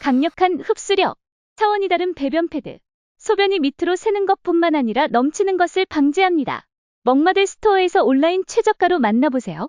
강력한 흡수력, 차원이 다른 배변 패드. 소변이 밑으로 새는 것뿐만 아니라 넘치는 것을 방지합니다. 먹마들 스토어에서 온라인 최저가로 만나보세요.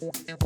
Valeu.